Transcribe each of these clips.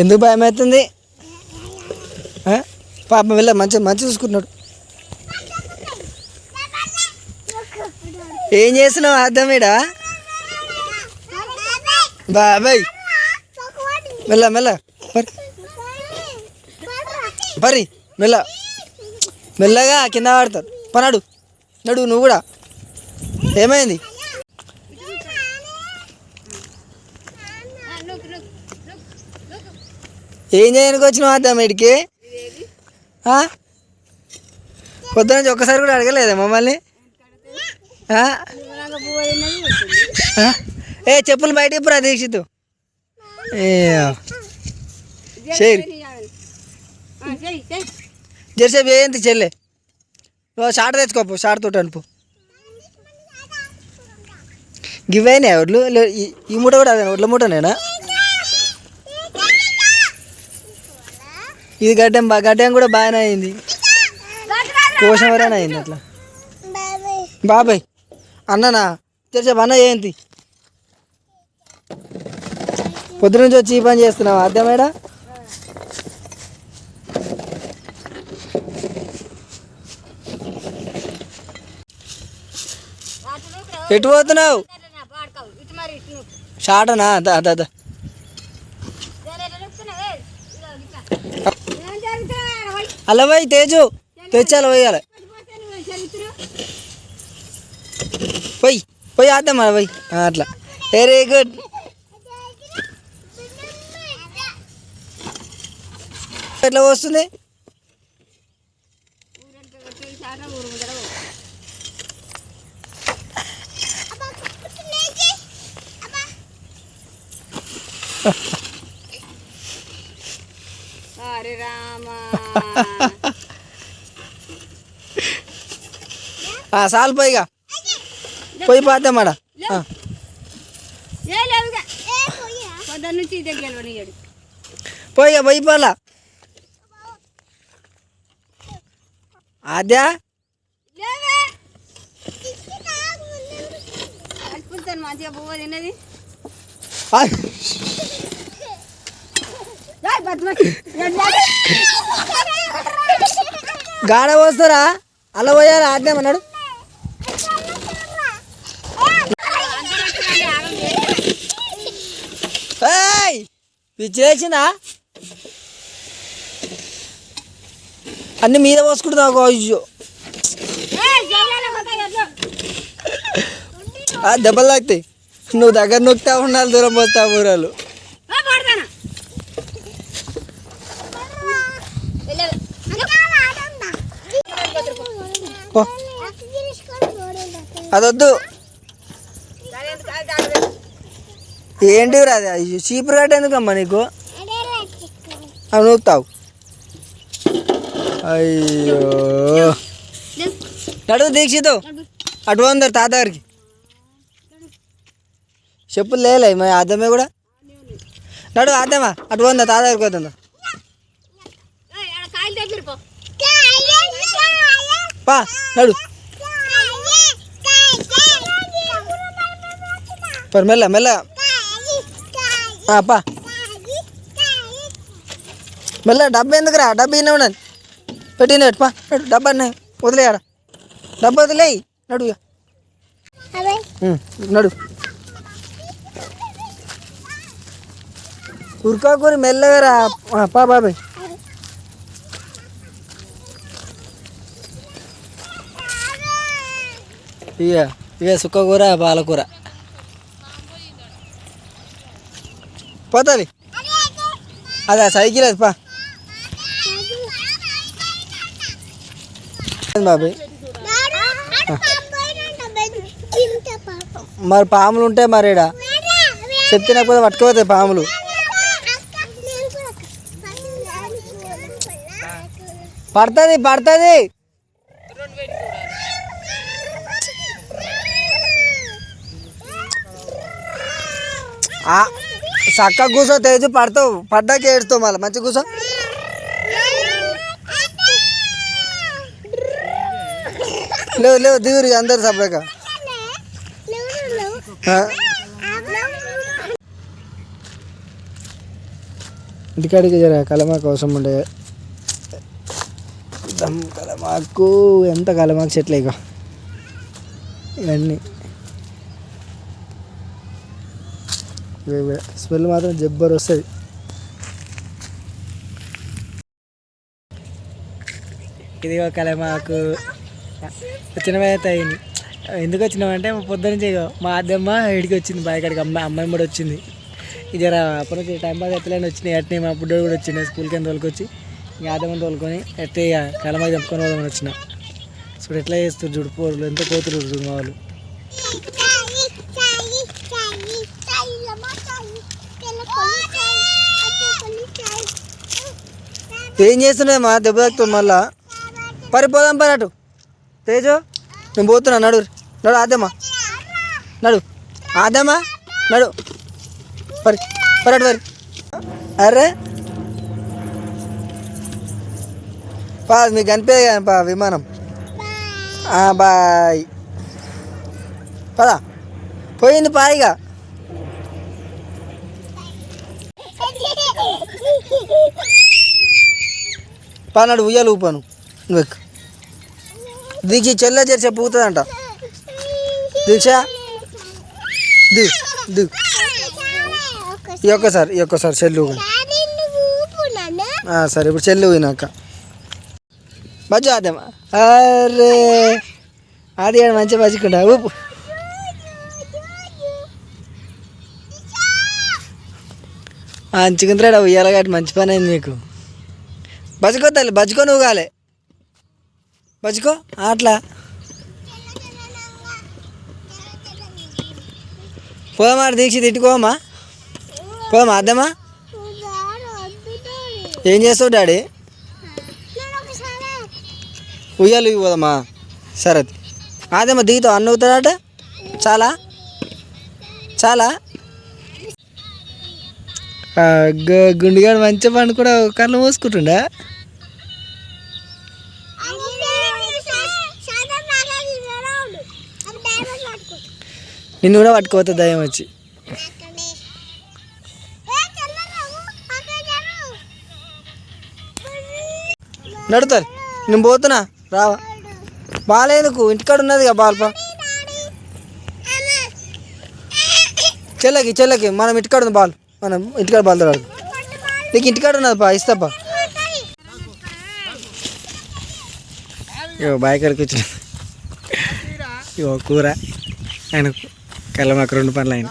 ఎందుకు భయం అవుతుంది పాప వెళ్ళ మంచిగా మంచిగా చూసుకుంటున్నాడు. ఏం చేసినావు అర్థం ఇడా? బాబాయ్. మెల్ల మెల్ల. మరి పరి మెల్ల. మెల్లగా కింద పడతాడు. పనాడు. నడు నువ్వు కూడా. ఏమైంది? ఏం చేయడానికి వచ్చినావు అద్దా మీడికి పొద్దున నుంచి ఒక్కసారి కూడా అడగలేదా మమ్మల్ని? ఏ చెప్పులు బయటికి పురా దీక్షిత్. ఏ షేర్ జెర్సేపు ఏంటి చెల్లె? షార్ట్ తెచ్చుకోపు షార్ట్ తోటి అనుపు. గివ్ అయినా ఒడ్లు ఈ- ఈ మూట కూడా అదే మూట మూటనేనా? ఇది గడ్డం బా గడ్డం కూడా బాగానే అయింది. కోశం వరేనా అయింది అట్లా. బాబాయ్ అన్ననా? జెర్సేపు అన్న ఏంటి పొద్దున నుంచి వచ్చి ఈ పని చేస్తున్నావా? అర్థమేడా ఎటు పోతున్నావు? షాటనా దా దా దా అలా పోయి తేజు. తెచ్చాలి పోయాలి. పోయి పోయి ఆద్దాం అలా పోయి. ఆ, అట్లా. వెరీ గుడ్ ఎట్లా వస్తుంది హరే రామ. ఆ, చాలు పోయిగా పోయి పాద్దాం ఆడ. పోయిగా పోయి పోలా. కలుపుతాను మంచిగా పువ్వు తిన్నది. బతుమతి. గాడ పోస్తారా? అలా అన్నాడు. ఏయ్ పిచ్చేసిందా అన్ని మీద పోసుకుంటున్నావు అయ్యో దెబ్బలు తాకుతాయి. నువ్వు దగ్గర నొక్కుతా ఉండాలి దూరం పోతా ఊరాలు. పో. అదొద్దు. అది ఏంటి రాదు అయ్యో చీపురు గట్ట ఎందుకమ్మా నీకు? అవి నూపుతావు అయ్యో. నడువు దీక్షితు. అటు వందరు తాత గారికి. చెప్పులు లేలే మరి అద్దమే కూడా? నడు అద్దమా అటు వంద తాత గారికి వద్దా ఏయ్, ఆడ కాయలు దగ్గర పో పా నడు పర్ మెల్ల మెల్ల ఆ, పా మెల్ల డబ్బా ఎందుకురా డబ్బా ఇన్న ఉండదు పెట్టినట్టు పా నడు డబ్బా అన్న వదిలేయాడ డబ్బా వదిలేయి నడు ఇక. ఉం, నడు ఉరకాకూరి మెల్లగా రా ఆ, పా బాబాయ్ ఇక ఇక సుక్కకూర పాలకూర. పోతుంది అదే సైకిల్ అది పా. బాబాయ్ మరి పాములు ఉంటాయి మరి ఈడ. చెప్తే నాకు పట్టుకుపోతాయి పాములు. పడుతుంది పడుతుంది. చక్క కూసో తేజు పడతావు పడ్డాక ఏడుస్తావు మళ్ళీ. మంచి కూసో. లేవు లేవు దిగురు అందరు సపరేక ఇంటికాడికి జర కలమాకు అవసరం ఉండే. దమ్ కలమాకు ఎంత కలమాకు చెట్లే ఇక ఇవన్నీ. స్మెల్ మాత్రం జబ్బర్ వస్తుంది. ఇది ఒక కలమాకు చిన్నవి అయితే అయింది ఎందుకు వచ్చినామంటే మా పొద్దున నుంచి మా అద్దమ్మ ఇడికి వచ్చింది బాయికాడికి అమ్మాయి అమ్మాయి కూడా వచ్చింది. ఇది జర అప్పటి నుంచి టైం పాస్ ఎత్తలేని వచ్చినాయి. అట్నే మా బుడ్డోడు కూడా వచ్చింది స్కూల్కి ఎంత తోలుకొచ్చి ఇంకా అద్దమ్మని తోలుకొని ఎట్టే ఇక కలమాకి చెప్పుకొని పోదామని వచ్చిన. చూడు ఎట్లా చేస్తారు చూడు పోరులు. ఎంత కోతురు చూడు మా వాళ్ళు. ఏం చేస్తున్నాయి మా దెబ్బ తాకుతుంది మళ్ళా. పరిపోదాం పని అటు. తేజు నేను పోతున్నా నడు. నడు ఆదమ్మా నడు. ఆదమ్మా నడు. పరి పరటు పరి. అరే. పా మీకు కనిపించే పా విమానం. బాయ్. పదా. పోయింది పాయిగా పానాడు ఉయ్యాలు ఊపాను. నువ్వు ఎక్కు. దీక్ష చెల్ల చేర్చే పూతుందంట దీక్ష? దిగు దిగు ఈ ఒక్కసారి ఈ ఒక్కసారి చెల్లు సరే ఇప్పుడు చెల్లు పోయినాక బజ్జు అదేమా అరే. అది ఏడు మంచిగా బజ్జుకుంటా. ఊపు. మంచిగుందిరాడు ఉయ్యాల కాబట్టి మంచి పని అయింది మీకు. బజుకో తల్లి బజుకో నువ్వు కాలే. బజుకో అట్లా పోదామా దీక్ష తిట్టుకోమా పోదామా? అద్దమ్మా? ఏం చేస్తావు డాడీ? ఉయ్యాలు ఇవి సరే. అదేమ్మా దిగుతావు? అన్న అవుతాడట చాలా? చాలా? గుండుగాడు మంచి పండు కూడా కళ్ళు మూసుకుంటుండా? నిన్ను కూడా పట్టుకోవద్దు దయ్యం వచ్చి. నడుతారు. నేను పోతున్నా. రావా. బాగాలేందుకు ఇంటికాడ ఉన్నదిగా బాల్ప. చెల్లకి చెల్లకి. మనం ఇంటికాడ ఉంది బాల్. మనం ఇంటికాడ బాల్ తరాడు నీకు ఇంటికాడ ఉన్నది పా ఇస్తాపా ఇగో బాయ్ కాడికి వచ్చిన. ఇగో కూర. ఆయన కళ్ళ మాకు రెండు పనులు ఆయన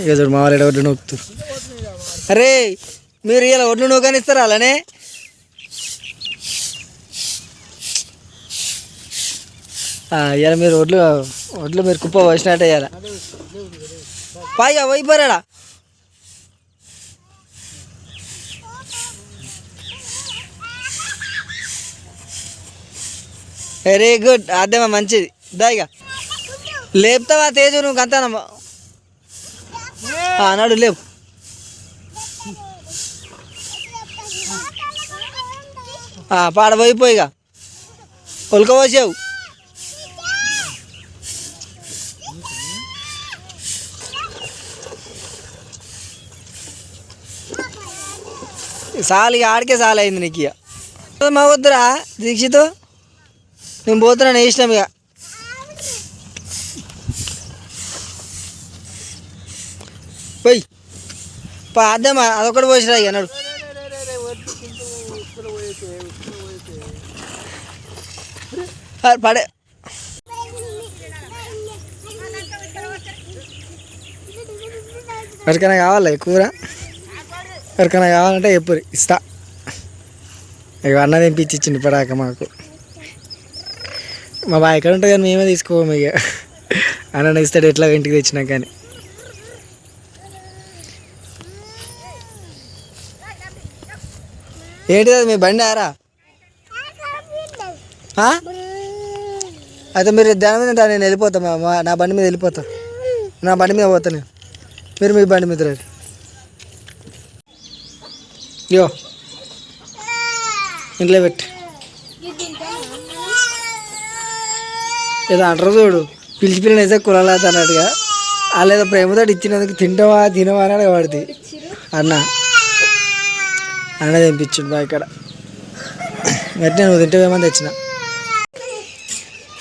ఇక చూడు మా వాళ్ళు ఒడ్డు నొక్కుతారు అరే మీరు ఇలా ఒడ్డు నూకని ఇస్తారా అలానే ఇవాళ మీరు ఒడ్లు ఒడ్లు మీరు కుప్ప పోసినట్టే ఇవాళ పాయిగా పోయిపోరాడా వెరీ గుడ్ అదేమా మంచిది. దాయిగా లేపుతావా తేజు నువ్వు గంతానమ్మా అన్నాడు లేవు ఆ, పాడ పోయిపోయిగా ఉల్కపోసావు సాలు ఇక ఆడికే చాలు అయింది నీకు ఇక. మా వద్దురా దీక్షిత్. నేను పోతున్నాను ఇష్టం ఇక. పోయి. పా అదేమా అదొకటి పోసిరా ఇక నడు. పడే. ఎవరికైనా కావాలా కూర? ఎవరికైనా కావాలంటే చెప్పరు ఇస్తా. ఇక అన్న తెంపించి ఇచ్చింది పడాక మాకు. మా బాయ్ ఎక్కడ ఉంటుంది కానీ మేమే తీసుకోము ఇక అన్న ఇస్తాడు ఎట్లా ఇంటికి తెచ్చినా కానీ. ఏంటి అది మీ బండి ఆరా? అయితే మీరు దాని మీద నేను వెళ్ళిపోతాను మా- నా బండి మీద వెళ్ళిపోతా. నా బండి మీద పోతాను మీరు మీ బండి మీద రండి. యో ఇంట్లో పెట్టి. ఏదో అంటారు చూడు. పిలిచి వేసే కులాలత అన్నట్టుగా. వాళ్ళు ఏదో ప్రేమతో ఇచ్చినందుకు తింటావా తినవా అని అడగబడింది అన్న. అన్న తెంపించుడు బాయ్ ఇక్కడ. గట్టి నువ్వు తింటేమని తెచ్చిన?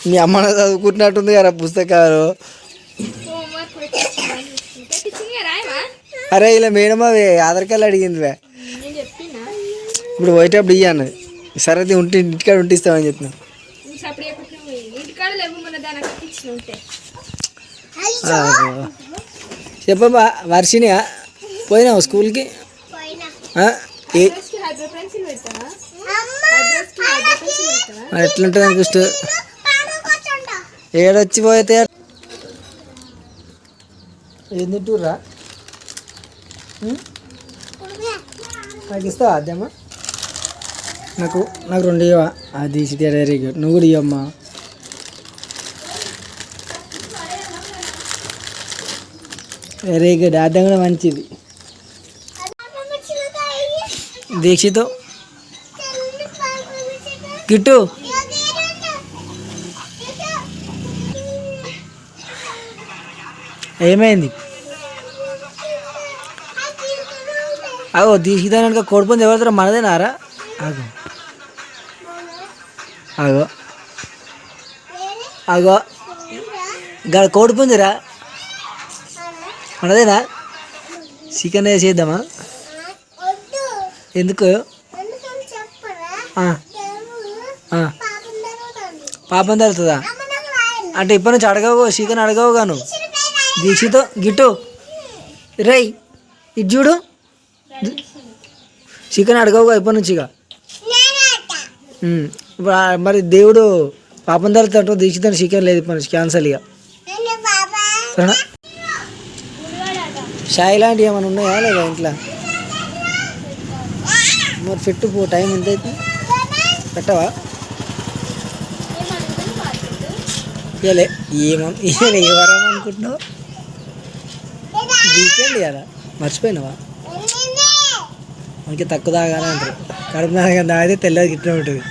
మీ అమ్మ చదువుకుంటున్నట్టుంది కదా పుస్తకాలు. అరే ఇలా మేడం అవి ఆధార్ కార్డు అడిగింది నేను ఇప్పుడు పోయేటప్పుడు ఇయ్య అన్నది. సరే అది ఉంటే ఇంటికాడ ఉంటిస్తామని చెప్పిన. నువ్వు సప్పుడు ఎప్పుడు ఇంటికాడ లేవు మన దానికి ఇచ్చిన ఉంటే. చెప్పమ్మా వర్షినియా పోయినావు స్కూల్కి? మరి ఎట్లుంటుంది అనిపిస్తూ ఏడొచ్చి పోతే ఉం? నాకు ఇస్తావా అద్దమ్మా నాకు నాకు రెండు ఇవ్వ. అది తీసి వెరీ గుడ్ నువ్వు కూడా ఇవ్వమ్మా వెరీ గుడ్ అర్థం కూడా మంచిది. దీక్షితో. గిట్టు ఏమైంది? అగో దీక్షిత కనుక కోడిపోయింది ఎవరితో మనదేనారా? అగో అగో. అగో. గడ కోడిపుంజరా మనదేనా? చికెన్ వేసేద్దామా ఎందుకు? పాపం తగ్గుతుందా అంటే ఇప్పటి నుంచి అడగవు చికెన్ అడగవు గాను. దీక్షతో గిట్టు. రై ఇది చూడు. చికెన్ అడగవుగా ఇప్పటి నుంచి ఇక. మరి దేవుడు పాపం తగ్గుతుంటో దీక్షితో చికెన్ లేదు నుంచి క్యాన్సల్ ఇక. సరేనా? షాయి లాంటివి ఏమైనా ఉన్నాయా లేదా ఇంట్లో? మరి పెట్టు పో టైం ఎంత అయితే? పెట్టవా? ఇయలే ఏమో ఇయలే ఎవరేమో అనుకుంటున్నావు వీకెండ్ కదా మర్చిపోయినావా? మనకి తక్కువ తాగాలి అంటారు. కడుపు నాగా తాగితే తెల్లది గిట్లా ఉంటుంది.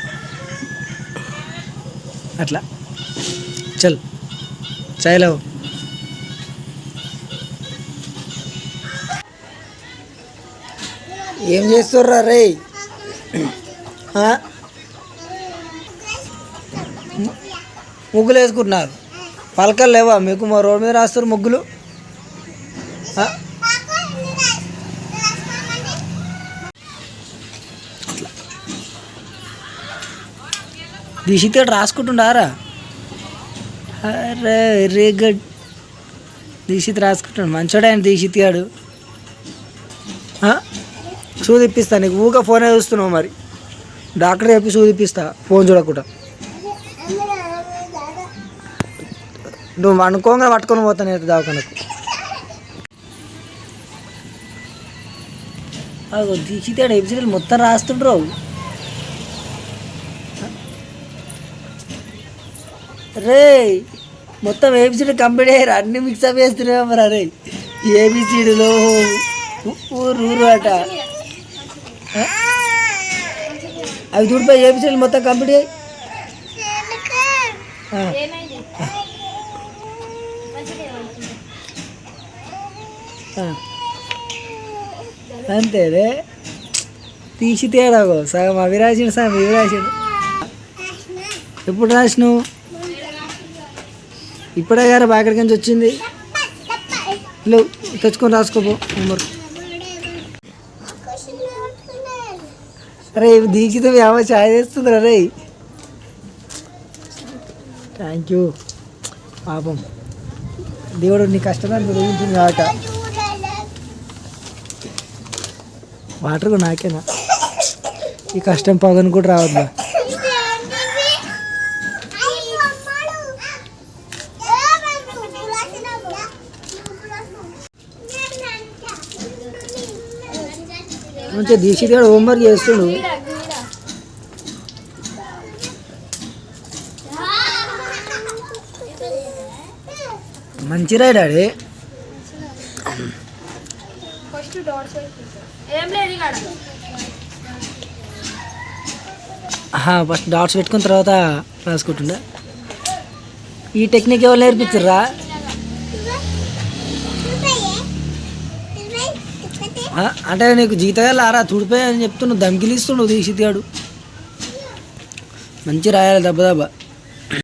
అట్లా. చల్. చాయ్లో ఏం చేస్తుర్రా రే? ముగ్గులు వేసుకుంటున్నారు పలకలు లేవా? మీకు మా రోడ్డు మీద రాస్తారు ముగ్గులు? దిశితేడు రాసుకుంటుండారా? అరే రే గడ్. దీక్షిత్ రాసుకుంటాడు. మంచోడు ఆయన దీక్షిత్ గాడు నీకు ఊగా ఫోనే చూస్తున్నావు మరి. డాక్టర్ చెప్పి సూదిప్పిస్తా ఫోన్ చూడకుండా. నువ్వు అనుకోగా పట్టుకొని పోతాను అయితే దావకనకు. అగో దీక్షితాడు ఎపిసోడ్ మొత్తం రాస్తుండ్రు రే మొత్తం ఏబిసిడి కంప్లీట్ అయ్యారు. అన్ని మిక్స్ అప్ చేస్తున్నావు మరి అరే. ఏబిసిడిలో ఊరు ఊరు అట. అవి చూడిపోయి ఏబిసిడి మొత్తం కంప్లీట్ అయ్యి ఆ. అంతేలే తీసి తేడాగో. సగం అవి రాసిన సగం ఇవి రాసిన ఎప్పుడు రాసినావు? ఇప్పుడే గారు బాగా నుంచి వచ్చింది. లేవు తెచ్చుకొని రాసుకోపో హోంవర్క్ అరే ఇవి దీక్షిత ఏమో ఛాయ్ చేస్తుంది రే. థ్యాంక్ యూ పాపం. దేవుడు నీ కష్టమని తొలగించింది కాక. వాటర్ కూడా నాకేనా? ఈ కష్టం పగను కూడా రావద్దా? మంచిగా దీక్షిత్ గారు హోంవర్క్ చేస్తుండు. మంచి రైడ్ ఇక్కడ ఫస్ట్ డాట్స్ పెట్టుకున్న తర్వాత రాసుకుంటుండే. ఈ టెక్నిక్ ఎవరు నేర్పించరా అంటే నీకు జీతగా లారా తుడిపోయా అని చెప్తున్నావు దమ్కిలిస్తున్నావు గాడు మంచి రాయాలి దెబ్బ దెబ్బ.